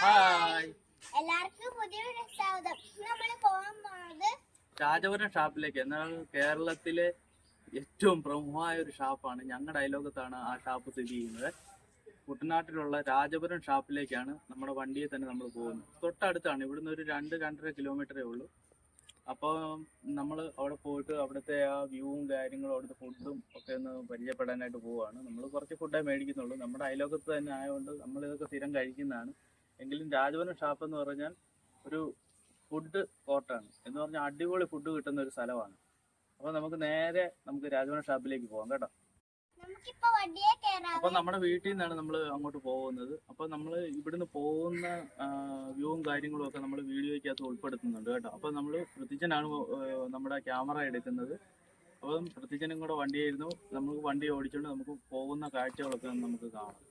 Hi എല്ലാവർക്കും പുതിയൊരു സ്വാഗതം നമ്മൾ പോകാൻ രാജപുരം ഷാപ്പിലേക്ക്. എന്നാൽ കേരളത്തിലെ ഏറ്റവും പ്രമുഖമായ ഒരു ഷാപ്പാണ് ഞങ്ങളുടെ അയലോകത്താണ് ആ ഷാപ്പ് സ്ഥിതി ചെയ്യുന്നത്. കുട്ടനാട്ടിലുള്ള രാജപുരം ഷാപ്പിലേക്കാണ് നമ്മുടെ വണ്ടിയെ തന്നെ നമ്മൾ പോകുന്നത്. തൊട്ടടുത്താണ്. ഇവിടുന്ന് ഒരു രണ്ട് രണ്ടര കിലോമീറ്ററേ ഉള്ളൂ. അപ്പോൾ നമ്മൾ അവിടെ പോയിട്ട് അവിടുത്തെ ആ വ്യൂവും കാര്യങ്ങളും അവിടുത്തെ ഫുഡും ഒക്കെ ഒന്ന് പരിചയപ്പെടാനായിട്ട് പോവുകയാണ് നമ്മൾ കുറച്ച് ഫുഡേ മേടിക്കുന്നുള്ളൂ. നമ്മുടെ അയലോകത്ത് തന്നെ ആയതുകൊണ്ട് നമ്മൾ ഇതൊക്കെ സ്ഥിരം കഴിക്കുന്നതാണ്. എങ്കിലും രാജവനം ഷാപ്പ് എന്ന് പറഞ്ഞാൽ ഒരു ഫുഡ് കോർട്ടാണ് എന്ന് പറഞ്ഞാൽ അടിപൊളി ഫുഡ് കിട്ടുന്ന ഒരു സ്ഥലമാണ്. അപ്പൊ നമുക്ക് നേരെ നമുക്ക് രാജവനം ഷാപ്പിലേക്ക് പോകാം കേട്ടോ. അപ്പൊ നമ്മുടെ വീട്ടിൽ നിന്നാണ് നമ്മൾ അങ്ങോട്ട് പോകുന്നത്. അപ്പൊ നമ്മൾ ഇവിടുന്ന് പോകുന്ന വ്യൂവും കാര്യങ്ങളും ഒക്കെ നമ്മൾ വീഡിയോയ്ക്കകത്ത് ഉൾപ്പെടുത്തുന്നുണ്ട് കേട്ടോ. അപ്പൊ നമ്മൾ പൃഥ്വിജനാണ് നമ്മുടെ ക്യാമറ എടുക്കുന്നത്. അപ്പം പൃഥ്വിജനും കൂടെ വണ്ടിയായിരുന്നു. നമുക്ക് വണ്ടി ഓടിച്ചുകൊണ്ട് നമുക്ക് പോകുന്ന കാഴ്ചകളൊക്കെ നമുക്ക് കാണാം.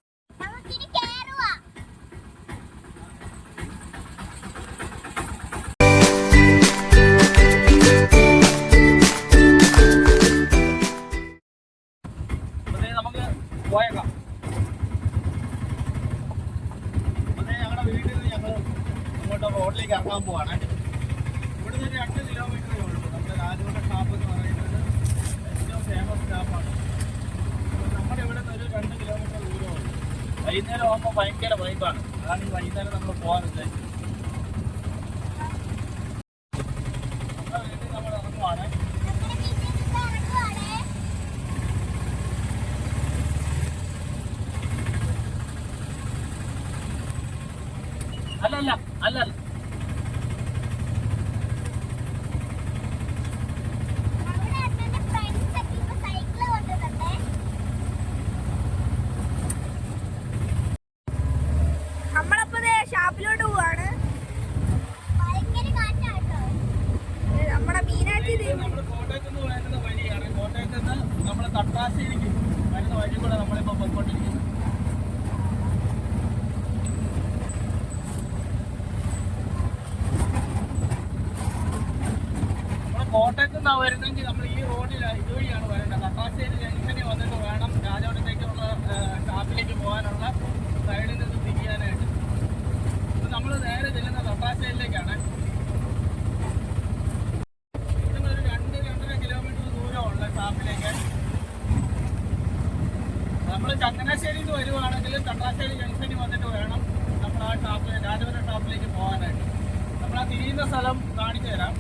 വൈകുന്നേരം ആകുമ്പോൾ ഭയങ്കര വൈബാണ് അതാണ് ഈ വൈകുന്നേരം നമ്മൾ പോകാൻ ഉദ്ദേശിച്ചത് നമ്മുടെ വീട്ടിൽ നമ്മൾ ഇറങ്ങുവാണ് നമ്മുടെ വീട്ടിൽ നിന്ന് ഇറങ്ങുവാണേ അല്ലല്ല അല്ലല്ല നമ്മുടെ അണ്ണന്റെ ഫ്രണ്ട്സ് ഒക്കെ ഇപ്പൊ സൈക്കിൾ കൊണ്ടുവന്നേ നമ്മളപ്പോ ദേ ഷാപ്പിലോട്ട് പോവാണ് ഭയങ്കര കാറ്റാട്ടോ ഏ, നമ്മുടെ മീനാക്ഷി ഇത് ദേവി നമ്മൾ കോട്ടയത്ത് നിന്ന് വരുന്ന വഴിയാണ് കോട്ടയത്ത് നിന്ന് നമ്മൾ തട്ടാശ്ശേരിക്ക് വരുന്ന വഴി കൂടെ നമ്മളിപ്പോ പോയിക്കൊണ്ടിരിക്കുന്നത് നമ്മൾ കോട്ടയത്ത് നിന്നാണ് വരുന്നെങ്കിൽ നമ്മൾ ഈ റോഡിൽ ഇതുവഴിയാണ് വരേണ്ടത് തട്ടാശ്ശേരി ജംഗ്ഷനിൽ വന്നിട്ട് വേണം രാജവടത്തേക്കുള്ള ഷാപ്പിലേക്ക് പോകാനുള്ള സൈഡിൽ നിന്ന് തിരിയാനായിട്ട് ഇപ്പം നമ്മൾ നേരെ ചെല്ലുന്ന തട്ടാശ്ശേരിയിലേക്കാണ് ഇവിടുന്ന് ഒരു രണ്ട് രണ്ടര കിലോമീറ്റർ ദൂരമുള്ള ഷാപ്പിലേക്ക് നമ്മൾ ചങ്ങനാശ്ശേരിയിൽ നിന്ന് വരുവാണെങ്കിൽ ചങ്ങനാശ്ശേരി ജംഗ്ഷനിൽ വന്നിട്ട് വേണം നമ്മൾ ആ ഷാപ്പിൽ രാജപുരം ഷാപ്പിലേക്ക് പോകാനായിട്ട് നമ്മൾ ആ തിരിയുന്ന സ്ഥലം കാണിച്ചു തരാം.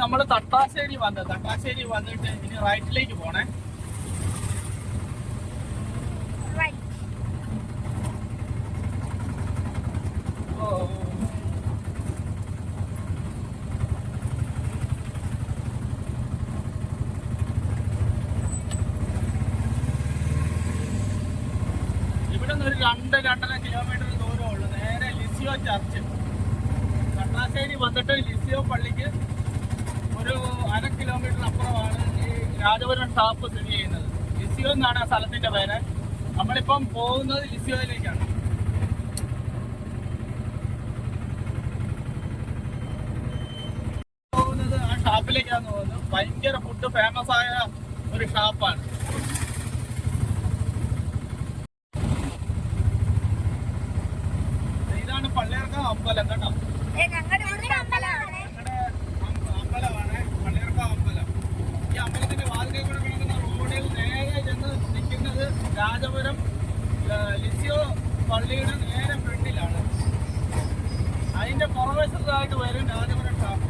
നമ്മൾ തട്ടാശ്ശേരി വന്നത് തട്ടാശ്ശേരി വന്നിട്ട് ഇനി റൈറ്റിലേക്ക് പോണേ റൈറ്റ് ഓ ഇവിടെ നിന്ന് ഒരു രണ്ട് രണ്ടര കിലോമീറ്റർ ദൂരമുള്ളൂ നേരെ ലിസിയോ ചർച്ച് കട്ടാശ്ശേരി വന്നിട്ട് ലിസിയോ പള്ളിക്ക് ഒരു അര കിലോമീറ്റർ അപ്പുറമാണ് ഈ രാജപുരം ഷാപ്പ് സ്ഥിതി ചെയ്യുന്നത് ലിസിയോ എന്നാണ് ആ സ്ഥലത്തിന്റെ പേര് നമ്മളിപ്പം പോകുന്നത് ലിസിയോയിലേക്കാണ്. പോകുന്നത് ആ ഷാപ്പിലേക്കാന്ന് തോന്നുന്നു ഭയങ്കര ഫുഡ് ഫേമസ് ആയ ഒരു ഷാപ്പാണ് ഇതാണ് പള്ളിയർക്ക അമ്പലം കേട്ടോ ഏ ഞങ്ങളുടെ ഇവിടുത്തെ അമ്പലമാണ് ഞങ്ങളുടെ അം- അമ്പലമാണ് പള്ളിയർക്ക അമ്പലം ഈ അമ്പലത്തിന്റെ വാതിലെ കൂടെ കിടക്കുന്ന റോഡിൽ നേരെ ചെന്ന് നിൽക്കുന്നത് രാജപുരം ആ, ലിസിയോ പള്ളിയുടെ നേരെ ഫ്രണ്ടിലാണ് അതിന്റെ പുറവശത്തായിട്ട് വരും രാജപുരം ഷാപ്പ്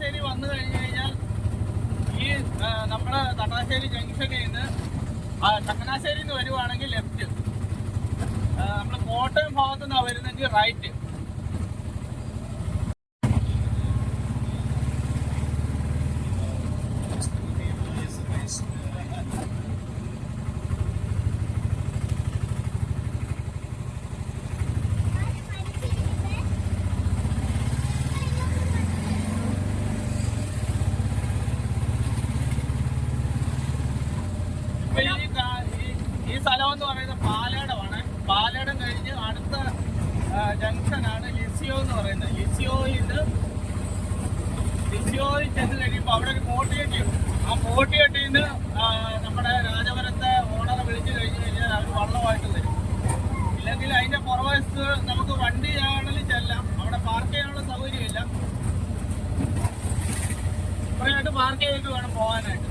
തട്ടാശ്ശേരി വന്നു കഴിഞ്ഞു കഴിഞ്ഞാൽ ഈ നമ്മുടെ തട്ടാശ്ശേരി ജംഗ്ഷനിൽ നിന്ന് ചങ്ങനാശ്ശേരിന്ന് വരുവാണെങ്കിൽ ലെഫ്റ്റ് നമ്മൾ കോട്ടയം ഭാഗത്തു നിന്നാണ് വരുന്നെങ്കിൽ റൈറ്റ് ജംഗ്ഷനാണ് ലിസിയോ എന്ന് പറയുന്നത്. ലിസിയോയിൽ ലിസിയോയിൽ ചെന്ന് കഴിയുമ്പോൾ അവിടെ ഒരു മോട്ടിവേറ്റ് ആ മോട്ടിവേറ്റിന്ന് നമ്മുടെ രാജപുരത്തെ ഓണറെ വിളിച്ചു കഴിഞ്ഞു കഴിഞ്ഞാൽ അവർ വള്ളമായിട്ട് തരും ഇല്ലെങ്കിൽ അതിന്റെ പുറവശത്ത് നമുക്ക് വണ്ടി ആണെങ്കിൽ ചെല്ലാം. അവിടെ പാർക്ക് ചെയ്യാനുള്ള സൗകര്യമില്ല. ഇപ്പോഴായിട്ട് പാർക്ക് ചെയ്തിട്ട് വേണം പോകാനായിട്ട്.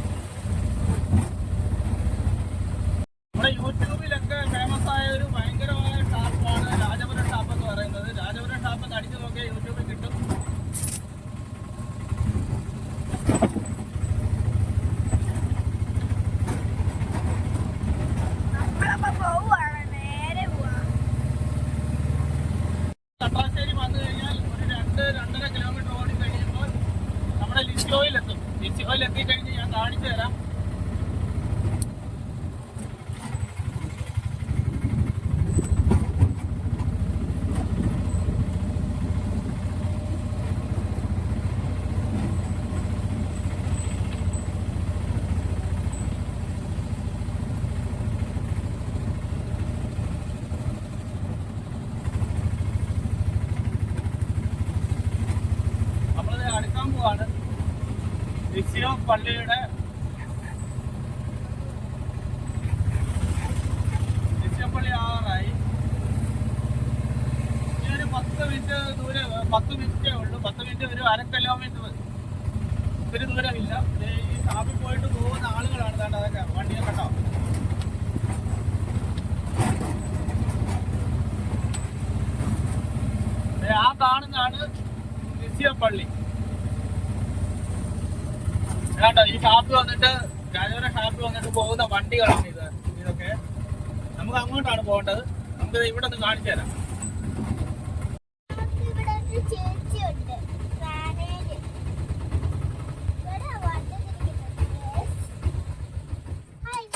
പത്ത് മിനിറ്റേ ഉള്ളൂ. പത്ത് മിനിറ്റ് ഒരു അര കിലോമീറ്റർ ഒരു ദൂരമില്ല. ഈ ഷാപ്പിൽ പോയിട്ട് പോകുന്ന ആളുകളാണ് കേട്ടോ അതൊക്കെ വണ്ടിയെ കണ്ടോ? ആ കാണുന്നതാണ് പള്ളി. കേട്ടോ ഈ ഷാപ്പ് വന്നിട്ട് രാജപുരം ഷാപ്പ് വന്നിട്ട് പോകുന്ന വണ്ടികളാണ് ഇത്. ഇതൊക്കെ. നമുക്ക് അങ്ങോട്ടാണ് പോകേണ്ടത്. നമുക്ക് ഇവിടെ നിന്ന് കാണിച്ചു തരാം നമുക്ക് ഇവിടെ ഒരു ചേച്ചിയുണ്ട് റാണേൽ ഇവിടെ വന്നിരിക്കുന്നത് ഹായ്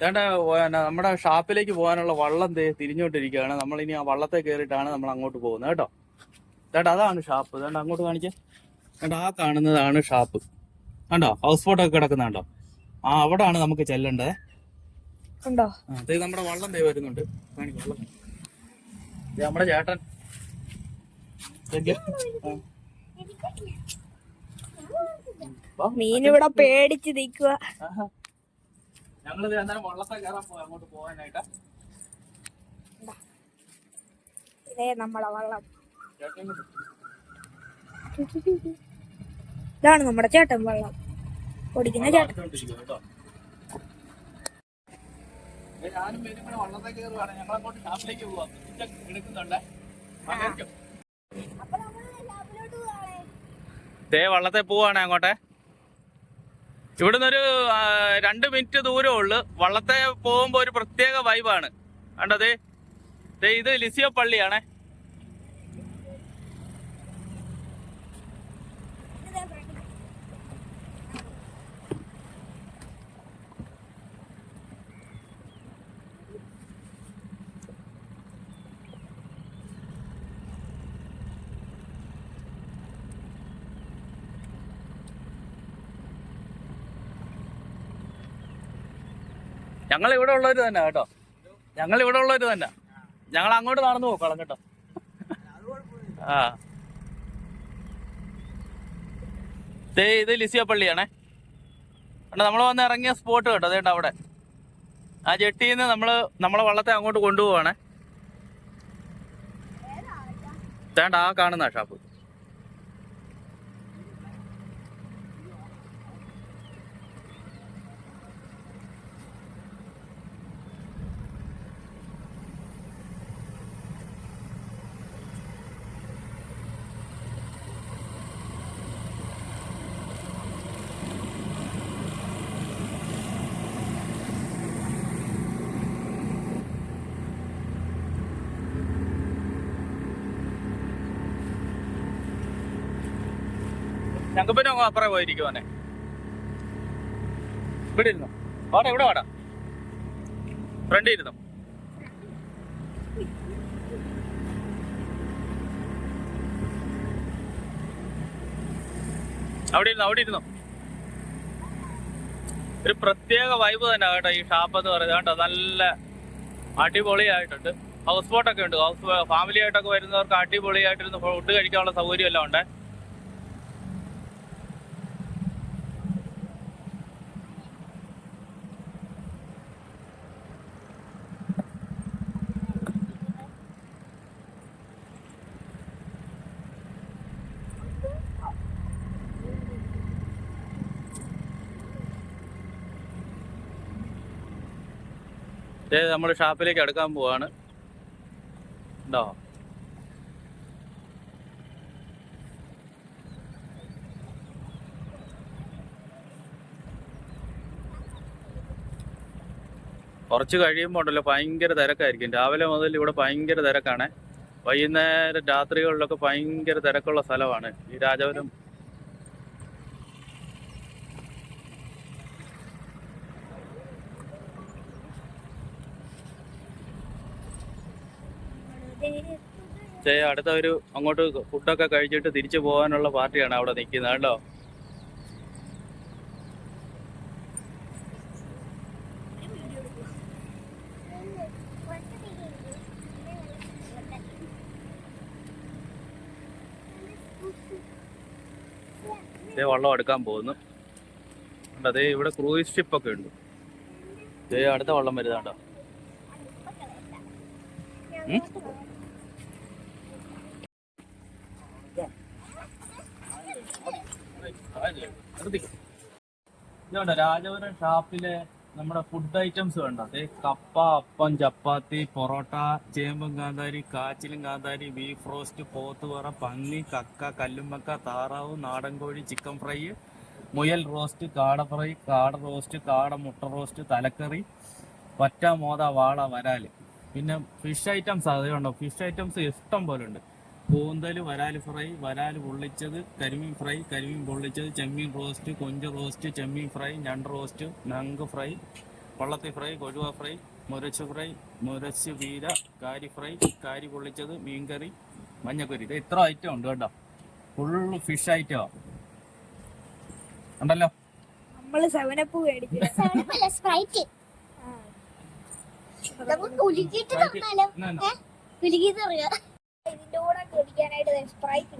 വേണ്ട നമ്മുടെ ഷാപ്പിലേക്ക് പോകാനുള്ള വള്ളം ദേ തിരിഞ്ഞോണ്ടിരിക്കുകയാണ്. നമ്മൾ ഇനി ആ വള്ളത്തെ കയറിയിട്ടാണ് നമ്മൾ അങ്ങോട്ട് പോകുന്നത് കേട്ടോ. ഏതാണ്ട് അതാണ് ഷാപ്പ്. ഏതാണ്ട് അങ്ങോട്ട് കാണിച്ചേ വേണ്ട ആ കാണുന്നതാണ് ഷാപ്പ്. കണ്ടോ? ഹൗസ് ബോട്ടൊക്കെ കിടക്കുന്നുണ്ടോ ആ അവിടാണ് നമുക്ക് ചെല്ലേണ്ടത്. ഉണ്ടോ? ദേ നമ്മുടെ വള്ളം ദേ വരുന്നുണ്ട്. നമ്മുടെ ചേട്ടൻ. മീൻ ഇവിടെ മീനിവിടെ പേടിച്ച് നിക്കുക ഞങ്ങളിത് അന്നേരം വള്ളത്തെ കയറാൻ പോയി അങ്ങോട്ട് പോകാനായിട്ട്. ഇതേ നമ്മളെ വള്ളം. ഇതാണ് നമ്മുടെ ചേട്ടൻ വള്ളം. ഓടിക്കുന്ന ചേട്ടൻ. ഞാനും പേരും കൂടെ വള്ളത്തെ കയറുവാണ് ഞങ്ങൾ അങ്ങോട്ട് ഷാപ്പിലേക്ക് പോവാം എടുക്കുന്നുണ്ട്. ദേ വള്ളത്തെ പോവാണ് അങ്ങോട്ടെ. ഇവിടുന്ന് ഒരു രണ്ട് മിനിറ്റ് ദൂരമേ ഉള്ളു. വള്ളത്തെ പോകുമ്പോൾ ഒരു പ്രത്യേക വൈബാണ് കണ്ടതേ ഇത് ലിസിയോ പള്ളിയാണേ. ഞങ്ങൾ ഇവിടെ ഉള്ളവര് തന്നെ കേട്ടോ. ഞങ്ങൾ ഇവിടെ ഉള്ളവര് തന്നെ. ഞങ്ങൾ അങ്ങോട്ട് നടന്നു പോക്കോളാം കേട്ടോ. ആ. ദേ ഇത് ലിസിയ പള്ളിയാണേ. നമ്മൾ വന്ന് ഇറങ്ങിയ സ്പോട്ട് കേട്ടോ അതേണ്ട അവിടെ. ആ ജെട്ടിയിൽ നിന്ന് നമ്മൾ നമ്മളെ വള്ളത്തെ അങ്ങോട്ട് കൊണ്ടുപോവാണേ. തേണ്ട ആ കാണുന്ന ഷാപ്പ്. ഞങ്ങൾക്ക് പിന്നെ അപ്പുറം പോയിരിക്കുവാനെ ഇവിടെ ഇരുന്നു വാടാ ഇവിടെ വാടാ. ഫ്രണ്ട് ഇരുന്നു? അവിടെ ഇരുന്നു? അവിടെ ഇരുന്നു? ഒരു പ്രത്യേക വൈബ് തന്നെ കേട്ടോ ഈ ഷാപ്പ് എന്ന് പറയുന്നത്. കേട്ടോ നല്ല അടിപൊളിയായിട്ടുണ്ട്. ഹൗസ് ബോട്ടൊക്കെ ഉണ്ട്. ഹൗസ് ഫാമിലി ആയിട്ടൊക്കെ വരുന്നവർക്ക് അടിപൊളിയായിട്ടിരുന്ന് ഫുഡ് കഴിക്കാനുള്ള സൗകര്യം എല്ലാം ഉണ്ട്. നമ്മൾ ഷാപ്പിലേക്ക് അടുക്കാൻ പോവാണ്. ഉണ്ടോ കുറച്ച് കഴിയുമ്പോൾ ഉണ്ടല്ലോ ഭയങ്കര തിരക്കായിരിക്കും. രാവിലെ മുതൽ ഇവിടെ ഭയങ്കര തിരക്കാണ്. വൈകുന്നേരം രാത്രികളിലൊക്കെ ഭയങ്കര തിരക്കുള്ള സ്ഥലമാണ്. ഈ രാജപുരം ചേ അടുത്ത ഒരു അങ്ങോട്ട് ഫുഡൊക്കെ കഴിച്ചിട്ട് തിരിച്ചു പോകാനുള്ള പാർട്ടിയാണ് അവിടെ നിൽക്കുന്നത് കേട്ടോ ദേ വള്ളം എടുക്കാൻ പോകുന്നു. അതേ ഇവിടെ ക്രൂയിസ് ഷിപ്പൊക്കെ ഉണ്ട്. ദേ അടുത്ത വള്ളം ഇതുണ്ട് രാജപുരം ഷാപ്പിലെ നമ്മുടെ ഫുഡ് ഐറ്റംസ് വേണ്ട അതെ കപ്പ അപ്പം ചപ്പാത്തി പൊറോട്ട ചേമ്പും കാന്താരി കാച്ചിലും കാന്താരി ബീഫ് റോസ്റ്റ് പോത്തുപറ പന്നി കക്ക കല്ലുമ്മക്ക താറാവ് നാടൻ കോഴി ചിക്കൻ ഫ്രൈ മുയൽ റോസ്റ്റ് കാട ഫ്രൈ കാട റോസ്റ്റ് കാട മുട്ട റോസ്റ്റ് തലക്കറി പറ്റ മോത വാള വരാൽ. പിന്നെ ഫിഷ് ഐറ്റംസ് അതുകൊണ്ടോ ഫിഷ് ഐറ്റംസ് ഇഷ്ടം പോലെ ഉണ്ട്. കൂന്തൽ വരാൽ ഫ്രൈ വരാൽ പൊള്ളിച്ചത് കരിമീൻ ഫ്രൈ കരിമീൻ പൊള്ളിച്ചത് ചെമ്മീൻ റോസ്റ്റ് കൊഞ്ച് റോസ്റ്റ് ചെമ്മീൻ ഫ്രൈ ഞണ്ട് റോസ്റ്റ് നങ്ക് ഫ്രൈ പള്ളത്തി ഫ്രൈ കൊഴുവ ഫ്രൈ മുരച്ച് ഫ്രൈ മുരച്ച് വീര കാരി ഫ്രൈ കാരി പൊള്ളിച്ചത് മീൻകറി മഞ്ഞക്കറി ഇത് ഇത്ര ഐറ്റം ഉണ്ട് കേട്ടോ. ഫുൾ ഫിഷ് ഐറ്റമാ ഉണ്ടല്ലോ? നമ്മൾ സെവനപ്പ് സ്പ്രൈറ്റ് നമുക്ക് തന്നാലോ. കുലുക്കിയിട്ട് അറിയാം ഇതിന്റെ കൂടെ കുടിക്കാനായിട്ട് സ്പ്രൈറ്റ്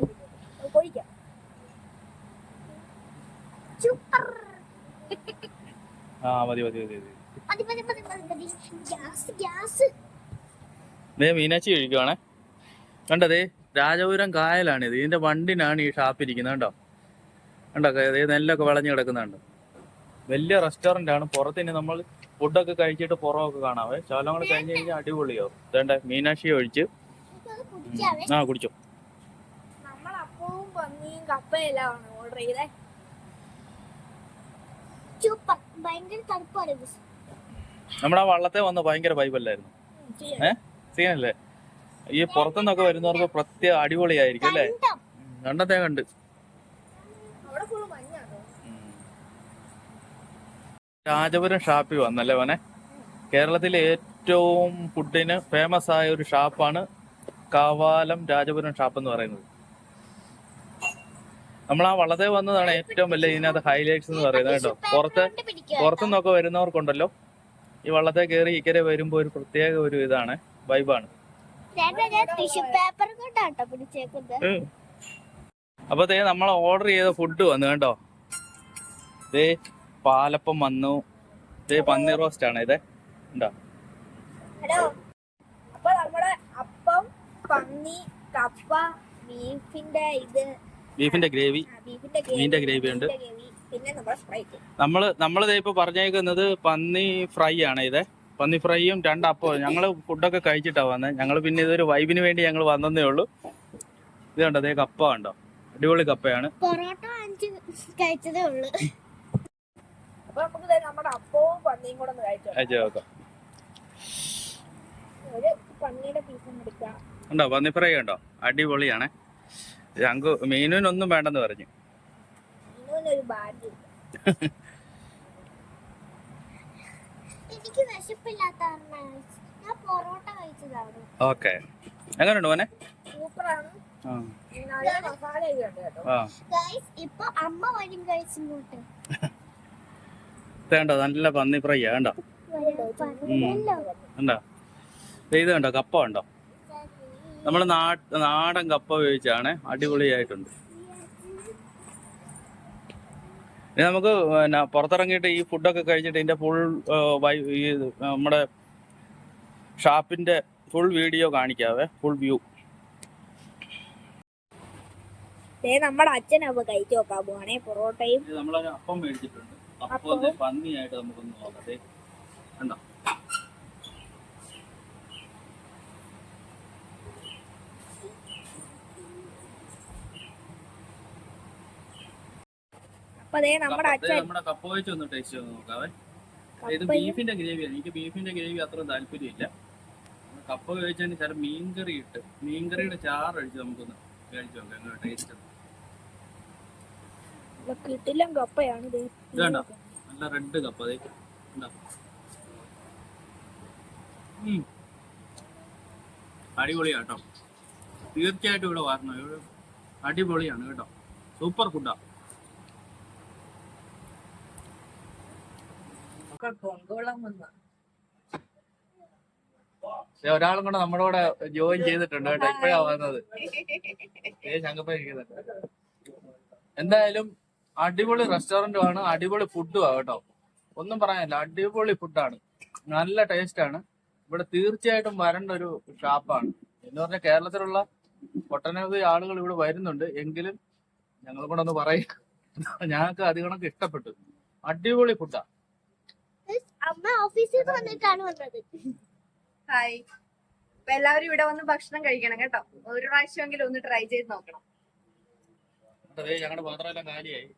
കുടിക്കാം സൂപ്പർ ആ മതി മതി മതി മതി. മതി മതി മതി മതി മതി. ഗ്യാസ് ഗ്യാസ് ദേ മീനാച്ചി കഴിക്കുവാണേ. കണ്ടതേ രാജപുരം കായലാണ് ഇത് ഇതിന്റെ വണ്ടിനാണ് ഈ ഷാപ്പ് ഇരിക്കുന്നത് കണ്ടോ? കണ്ടോ നെല്ലൊക്കെ വളഞ്ഞു കിടക്കുന്നുണ്ട്. വലിയ റെസ്റ്റോറന്റ് ആണ്. പുറത്തിന് നമ്മൾ ഫുഡൊക്കെ കഴിച്ചിട്ട് പുറമൊക്കെ കാണാവേ കൂടെ കഴിഞ്ഞ് കഴിഞ്ഞാൽ അടിപൊളിയാവും. വേണ്ട മീനാക്ഷി ഒഴിച്ച്. ആ കുടിച്ചോ. നമ്മൾ അപ്പവും പന്നിയും കപ്പയെല്ലാം ഓർഡർ ചെയ്തേ. സൂപ്പർ ഭയങ്കര തണുപ്പാണ് ഇത്. നമ്മുടെ ആ വള്ളത്തെ വന്ന് ഭയങ്കര വൈബല്ലായിരുന്നു ഏഹ് സീനല്ലേ? ഈ പുറത്തുനിന്നൊക്കെ വരുന്നവർക്ക് പ്രത്യേക അടിപൊളിയായിരിക്കും അല്ലേ? കണ്ടം. കണ്ടത്തെ കണ്ട്. രാജപുരം ഷാപ്പിൽ വന്നല്ലേ മോനെ? കേരളത്തിലെ ഏറ്റവും ഫുഡിന് ഫേമസ് ആയ ഒരു ഷാപ്പാണ് കാവാലം രാജപുരം ഷാപ്പ് എന്ന് പറയുന്നത്. നമ്മൾ ആ വളരെ വന്നതാണ് ഏറ്റവും വലിയ ഇതിനകത്ത് ഹൈലൈറ്റ്സ് എന്ന് പറയുന്നത് കേട്ടോ. പുറത്ത് പുറത്തുനിന്നൊക്കെ വരുന്നവർക്കുണ്ടല്ലോ. ഈ വള്ളത്തെ കയറി ഇക്കരെ വരുമ്പോ ഒരു പ്രത്യേക ഒരു ഇതാണ് വൈബാണ് ടിഷ്യൂ പേപ്പർ കൊണ്ടാട്ടോ പിടിച്ചേക്കുന്നത്. അപ്പൊ ദേ നമ്മൾ ഓർഡർ ചെയ്ത ഫുഡ് വന്നു കേട്ടോ. ദേ പാലപ്പം വന്നു. ദേ പന്നി റോസ്റ്റ് ആണ് ഇതേ. ഉണ്ടോ ഹലോ അപ്പൊ നമ്മുടെ അപ്പം പന്നി കപ്പ ബീഫിന്റെ ഇത് ബീഫിന്റെ ഗ്രേവി. ബീഫിന്റെ മീനിന്റെ ഗ്രേവി ഉണ്ട്. പിന്നെ നമ്മുടെ സ്പ്രൈറ്റ്. നമ്മൾ നമ്മൾ ദേ ഇപ്പൊ പറഞ്ഞേക്കുന്നത് പന്നി ഫ്രൈ ആണ് ഇത്. പന്നി ഫ്രൈയും രണ്ട് അപ്പവും ഞങ്ങൾ ഫുഡൊക്കെ കഴിച്ചിട്ടാ വന്നത് ഞങ്ങൾ പിന്നെ ഇതൊരു വൈബിന് വേണ്ടി ഞങ്ങൾ വന്നതേ ഉള്ളൂ. ഇത് കണ്ടോ ദേ കപ്പ കണ്ടോ? അടിപൊളി കപ്പയാണ്. പൊറോട്ട കഴിച്ചതേ ഉള്ളൂ. അപ്പൊ നമുക്ക് ദേ നമ്മുടെ അപ്പവും പന്നിയും കൂടെ ഒന്ന് കഴിച്ചോ. ഒരു പന്നിയുടെ പീസും എടുക്കാം. ഉണ്ടോ? പന്നി ഫ്രൈ ഉണ്ടോ? അടിപൊളിയാണ്. ഞങ്ങൾക്ക് മീനുവിനൊന്നും വേണ്ടെന്ന് പറഞ്ഞു. ഓക്കെ. എങ്ങനെയുണ്ട് മോനെ? വേണ്ടോ നല്ല പന്നി ഫ്രൈ ആണ്ടോ ഉണ്ടോ ഇത് കണ്ടോ? കപ്പ ഉണ്ടോ നമ്മൾ നാടൻ കപ്പ ഉപയോഗിച്ചാണ് അടിപൊളിയായിട്ടുണ്ട്. ഇനി നമുക്ക് പിന്നെ പുറത്തിറങ്ങിയിട്ട് ഈ ഫുഡൊക്കെ കഴിച്ചിട്ട് ഇതിന്റെ ഫുൾ വൈ ഈ നമ്മുടെ ഷാപ്പിന്റെ ഫുൾ വീഡിയോ കാണിക്കാവേ ഫുൾ വ്യൂ നമ്മുടെ അച്ഛൻ അപ്പൊ കഴിച്ചു നോക്കാൻ പോവാണേ പൊറോട്ടയും നമ്മളൊരു അപ്പം മേടിച്ചിട്ടുണ്ട്. അപ്പം? പന്നിയായിട്ട് നമുക്കൊന്ന് നോക്കട്ടെ കണ്ടോ? അപ്പൊ അതേ നമ്മുടെ അച്ഛൻ നമ്മുടെ കപ്പ വെച്ച് ഒന്ന് ടേസ്റ്റ് ചെയ്ത് നോക്കാവേ ഇത് ബീഫിന്റെ ഗ്രേവിയാണ് എനിക്ക് ബീഫിന്റെ ഗ്രേവി അത്ര താല്പര്യമില്ല. കപ്പ വേവിച്ചതിന് ചില മീൻകറി ഇട്ട് മീൻകറിയുടെ ചാറഴിച്ച് നമുക്കൊന്ന് കഴിച്ചു നോക്കാം എങ്ങനെ ടേസ്റ്റ് കിട്ടില്ല കപ്പയാണ് ഇത് ഇത് കണ്ടോ നല്ല റെഡ് കപ്പ അതേ കേട്ടോ. തീർച്ചയായിട്ടും ഇവിടെ വരണം. ഇവിടെ അടിപൊളിയാണ് കേട്ടോ. സൂപ്പർ ഒരാളും കൂടെ നമ്മുടെ കൂടെ ജോയിൻ ചെയ്തിട്ടുണ്ട് കേട്ടോ. ഇപ്പഴാ വന്നത്. ഏ എന്തായാലും അടിപൊളി റെസ്റ്റോറന്റും ആണ് അടിപൊളി ഫുഡും ആണ് കേട്ടോ. ഒന്നും പറയാനില്ല. അടിപൊളി ഫുഡാണ്. നല്ല ടേസ്റ്റ് ആണ് ഇവിടെ തീർച്ചയായിട്ടും വരേണ്ട ഒരു ഷാപ്പാണ്. എന്ന് പറഞ്ഞാൽ കേരളത്തിലുള്ള ഒട്ടനവധി ആളുകൾ ഇവിടെ വരുന്നുണ്ട്. എങ്കിലും ഞങ്ങൾ കൂടെ ഒന്ന് പറയും ഞങ്ങൾക്ക് അധികം ഇഷ്ടപ്പെട്ടു. അടിപൊളി ഫുഡാ. അമ്മ ഓഫീസിൽ നിന്ന് വന്നിട്ടാണ് വന്നത്. ഹായ് അപ്പൊ എല്ലാവരും ഇവിടെ വന്ന് ഭക്ഷണം കഴിക്കണം കേട്ടോ. ഒരു പ്രാവശ്യമെങ്കിലും ഒന്ന് ട്രൈ ചെയ്ത് നോക്കണം. ഞങ്ങളുടെ പാത്രമെല്ലാം കാലിയായി.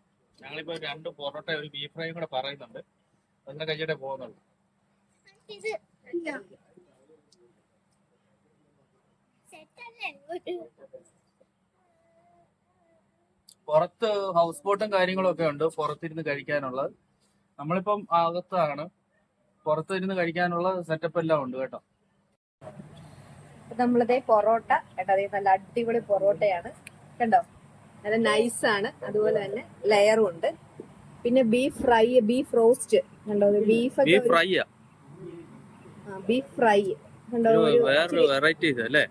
ഞങ്ങളിപ്പോ രണ്ട് പൊറോട്ട ഒരു ബീഫ് ഫ്രൈയും കൂടെ പറയുന്നുണ്ട്. അതിനെ കഴിച്ചിട്ടേ പോകുന്നുള്ളൂ. സെറ്റല്ലേ ഒരു പുറത്ത് ഹൗസ് ബോട്ടും കാര്യങ്ങളും ഒക്കെ ഉണ്ട്. പുറത്തിരുന്ന് കഴിക്കാനുള്ളത്. നമ്മളിപ്പം അകത്താണ്. പുറത്തിരുന്ന് കഴിക്കാനുള്ള സെറ്റപ്പ് എല്ലാം ഉണ്ട് കേട്ടോ. നമ്മളതേ പൊറോട്ട കേട്ടോ അതേ നല്ല അടിപൊളി പൊറോട്ടയാണ്. കണ്ടോ? നല്ല നൈസ് ആണ്. അതുപോലെ തന്നെ ലെയറും ഉണ്ട്. പിന്നെ ബീഫ് ഫ്രൈ ബീഫ് റോസ്റ്റ് കണ്ടോ? ബീഫ് ബീഫ് ഫ്രൈയാ ബീഫ് ഫ്രൈ വേറൊരു വെറൈറ്റി അല്ലേ?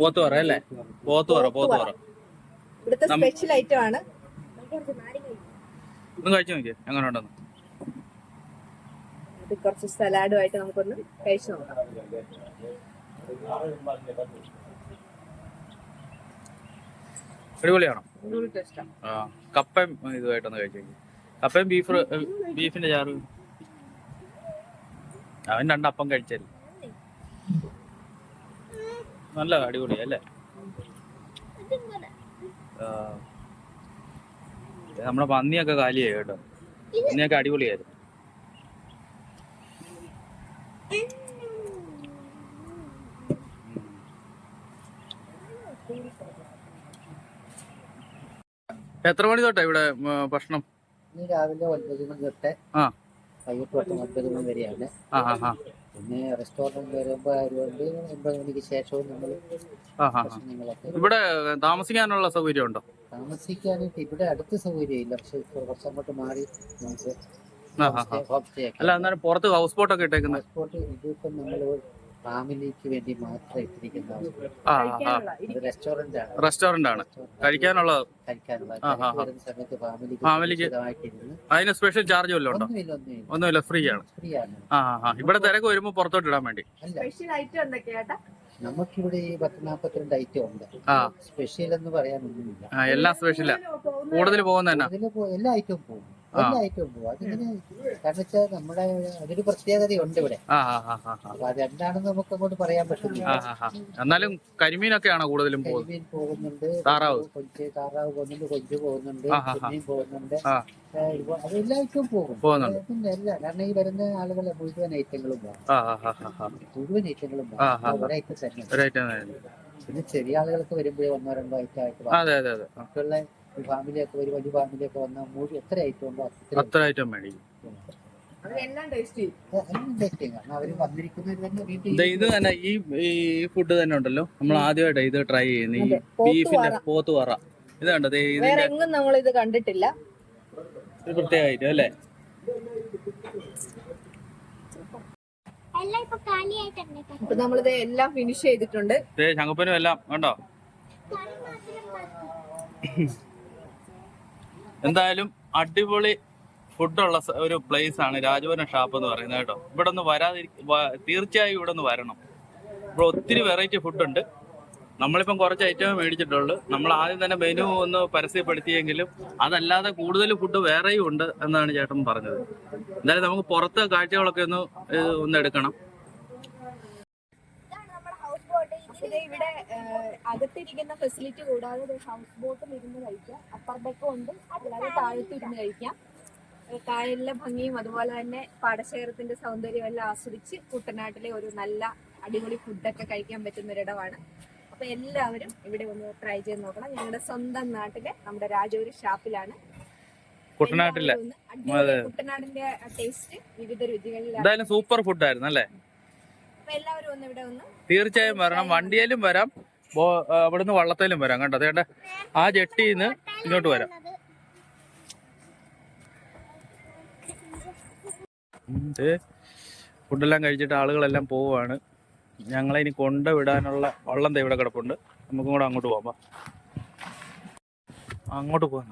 പോത്തുവറ അല്ലേ? പോത്തുവറ പോത്തുവറ. ഇവിടുത്തെ സ്പെഷ്യൽ ഐറ്റം ആണ്. ഒന്ന് കഴിച്ചു നോക്കിയേ എങ്ങനെ ഉണ്ടെന്ന്. ഇത് കുറച്ച് സലാഡുമായിട്ട് നമുക്കൊന്ന് കഴിച്ചു നോക്കാം. അടിപൊളിയാണോ? ആ കപ്പയും ഇതുമായിട്ടൊന്ന് കഴിച്ചു നോക്കി കപ്പയും ബീഫ് ബീഫിന്റെ ചാറ്. അവൻ രണ്ടപ്പം കഴിച്ചാൽ നല്ല അടിപൊളിയാ അല്ലേ? ആ. നമ്മുടെ പന്നിയൊക്കെ കാലിയായി കേട്ടോ. പന്നിയൊക്കെ അടിപൊളിയായിരുന്നു. എത്ര മണി തൊട്ടാ ഇവിടെ ഭക്ഷണം? രാവിലെ ഒൻപത് മണി തൊട്ട് വൈകിട്ട് പത്ത് ഒൻപത് മണി വരെയാണ്. പിന്നെ റെസ്റ്റോറന്റ് വരുമ്പോ ആയതുകൊണ്ട് ഒൻപത് മണിക്ക് ശേഷവും നമ്മൾ ഇവിടെ താമസിക്കാനുള്ള സൗകര്യം ഉണ്ടോ? താമസിക്കാനായിട്ട് ഇവിടെ അടുത്ത് സൗകര്യമില്ല. പക്ഷെ കുറച്ച് അങ്ങോട്ട് മാറി നമുക്ക് ഒക്കെ അല്ല എന്നാലും പുറത്ത് ഹൗസ് ബോട്ടൊക്കെ ഇട്ടേക്കുന്നത് പാസ്പോർട്ട് ഇതിപ്പം നമ്മൾ ഫാമിലിക്ക് വേണ്ടി മാത്രം ഇട്ടിരിക്കുന്ന റെസ്റ്റോറന്റ് ആണ്. റെസ്റ്റോറന്റ് ആണ്. കഴിക്കാനുള്ള സമയത്ത് ഫാമിലിക്ക് അതിന് സ്പെഷ്യൽ ചാർജ് വല്ലതും ഉണ്ടോ? ഒന്നുമില്ല ഒന്നുമില്ല. ഒന്നുമില്ല ഫ്രീ ആണ്. ഫ്രീ ആണ് ഇവിടെ തിരക്ക് വരുമ്പോ പുറത്തോട്ട് ഇടാൻ വേണ്ടി. സ്പെഷ്യൽ ഐറ്റം എന്തൊക്കെയാട്ടാ? നമുക്കിവിടെ ഈ പത്ത് നാപ്പത്തിരണ്ട് ഐറ്റം ഉണ്ട്. ആ. സ്പെഷ്യൽ എന്ന് പറയാനൊന്നുമില്ല. ആ എല്ലാം സ്പെഷ്യലാ കൂടുതൽ പോകുന്ന തന്നെ അതിൽ പോ- എല്ലാ ഐറ്റവും പോകും. പോകും അതിങ്ങനെ കാരണം വെച്ചാൽ നമ്മുടെ അതൊരു പ്രത്യേകതയുണ്ട് ഇവിടെ. അപ്പൊ അതെന്താണെന്ന് നമുക്ക് അങ്ങോട്ട് പറയാൻ പറ്റില്ല. എന്നാലും കരിമീനൊക്കെയാണോ കൂടുതലും കരിമീൻ പോകുന്നുണ്ട് താറാവ്. കൊഞ്ച് താറാവ് പോകുന്നുണ്ട് കൊഞ്ച് പോകുന്നുണ്ട്. ചെമ്മീൻ പോകുന്നുണ്ട്. ആ. ഏ, ഇപ്പൊ അത് എല്ലാ ഐറ്റവും പോകും പിന്നെ എല്ലാ കാരണം ഈ വരുന്ന ആളുകളെ മുഴുവൻ ഐറ്റങ്ങളും പോകും. മുഴുവൻ ഐറ്റങ്ങളും പോകും. ഒരൈറ്റം തന്നെ. പിന്നെ ചെറിയ ആളുകൾക്ക് വരുമ്പോഴേ ഒന്നോ രണ്ടോ ഐറ്റം ആയിട്ട് പോകും. ആ, ഫാമിലിയൊക്കെ ഒരു വലിയ ഫാമിലിയൊക്കെ വന്ന മുഴുവൻ എത്ര ഐറ്റം ഉണ്ടോ അത്ര ഐറ്റം മേടിക്കും ഇത് തന്നെ ഈ ഈ ഫുഡ് തന്നെ ഉണ്ടല്ലോ. നമ്മൾ ആദ്യമായിട്ട് ഇത് ട്രൈ ചെയ്യുന്ന ഈ ബീഫിന്റെ വറ. പോത്ത് വറ ഇത് കണ്ടോ? ദേ ഇതിന്റെ എങ്ങും നമ്മൾ ഇത് കണ്ടിട്ടില്ല. ഒരു പ്രത്യേക ഐറ്റം അല്ലേ നമ്മളിത് എല്ലാം ഫിനിഷ് ചെയ്തിട്ടുണ്ട്. ദേ ശങ്കപ്പനും എല്ലാം കണ്ടോ. എന്തായാലും അടിപൊളി ഫുഡുള്ള ഒരു പ്ലേസ് ആണ് രാജഭവന ഷാപ്പ് എന്ന് പറയുന്നത് കേട്ടോ. ഇവിടെ ഒന്ന് വരാതിരി തീർച്ചയായും ഇവിടെ ഒന്ന് വരണം. ഇവിടെ ഒത്തിരി വെറൈറ്റി ഫുഡുണ്ട് നമ്മളിപ്പം കുറച്ച് ഐറ്റം മേടിച്ചിട്ടുള്ളൂ. നമ്മൾ ആദ്യം തന്നെ മെനു ഒന്ന് പരസ്യപ്പെടുത്തിയെങ്കിലും അതല്ലാതെ കൂടുതൽ ഫുഡ് വേറെയും ഉണ്ട് എന്നാണ് ചേട്ടൻ പറഞ്ഞത്. എന്തായാലും നമുക്ക് പുറത്ത് കാഴ്ചകളൊക്കെ ഒന്ന് ഒന്ന് എടുക്കണം ഇതാണ് നമ്മുടെ ഹൗസ് ബോട്ട് ഇതിന് ഇത് ഇവിടെ അകത്തിരിക്കുന്ന ഫെസിലിറ്റി കൂടാതെ ഹൗസ് ബോട്ടിൽ ഇരുന്ന് കഴിക്കാം. അപ്പർ ഡെക്ക് ഉണ്ട് അല്ലാതെ താഴത്ത് ഇരുന്ന് കഴിക്കാം കായലിലെ ഭംഗിയും അതുപോലെ തന്നെ പാടശേഖരത്തിന്റെ സൗന്ദര്യം എല്ലാം ആസ്വദിച്ച് കുട്ടനാട്ടിലെ ഒരു നല്ല അടിപൊളി ഫുഡൊക്കെ കഴിക്കാൻ പറ്റുന്ന ഒരിടമാണ് അപ്പൊ എല്ലാവരും ഇവിടെ ഒന്ന് ട്രൈ ചെയ്ത് നോക്കണം. ഞങ്ങളുടെ സ്വന്തം നാട്ടിലെ നമ്മുടെ രാജൂരി ഷാപ്പിലാണ് കുട്ടനാട്ടിലെ. കുട്ടനാടിന്റെ ടേസ്റ്റ് വിവിധ രുചികളിലാണ്. സൂപ്പർ ഫുഡായിരുന്നു അല്ലേ? എല്ലാവരും ഒന്ന് തീർച്ചയായും വരണം. വണ്ടിയിലും വരാം. അവിടുന്ന് വള്ളത്തേലും വരാം കണ്ടോ? അതേണ്ട ആ ജെട്ടിന്ന് ഇങ്ങോട്ട് വരാം. ഫുഡെല്ലാം കഴിച്ചിട്ട് ആളുകളെല്ലാം പോവാണ് ഞങ്ങളെ ഇനി കൊണ്ടുവിടാനുള്ള വള്ളം ഇവിടെ കിടപ്പുണ്ട്. നമുക്കും കൂടെ അങ്ങോട്ട് പോവാം അങ്ങോട്ട് പോവാം.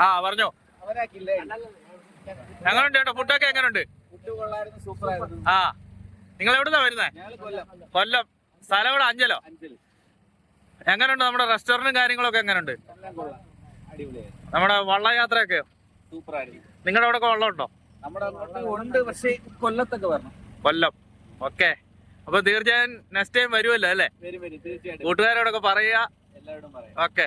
ആ പറഞ്ഞോ. എങ്ങനുണ്ട് കേട്ടോ ഫുഡൊക്കെ എങ്ങനുണ്ട്? ആ. നിങ്ങൾ എവിടുന്നാ വരുന്നേ കൊല്ലം. സ്ഥലം ഇവിടെ അഞ്ചലോ? അഞ്ചൽ. എങ്ങനെയുണ്ട് നമ്മുടെ റെസ്റ്റോറന്റും കാര്യങ്ങളൊക്കെ എങ്ങനെയുണ്ട് നമ്മുടെ വള്ളയാത്രയൊക്കെ? നിങ്ങളുടെ അവിടെ വെള്ളം ഉണ്ടോ ഉണ്ട് പക്ഷേ കൊല്ലത്തൊക്കെ വരണം കൊല്ലം. ഓക്കെ. അപ്പൊ തീർച്ചയായും നെക്സ്റ്റ് ടൈം വരുമല്ലോ അല്ലേ? കൂട്ടുകാരോടൊക്കെ പറയുക. ഓക്കെ.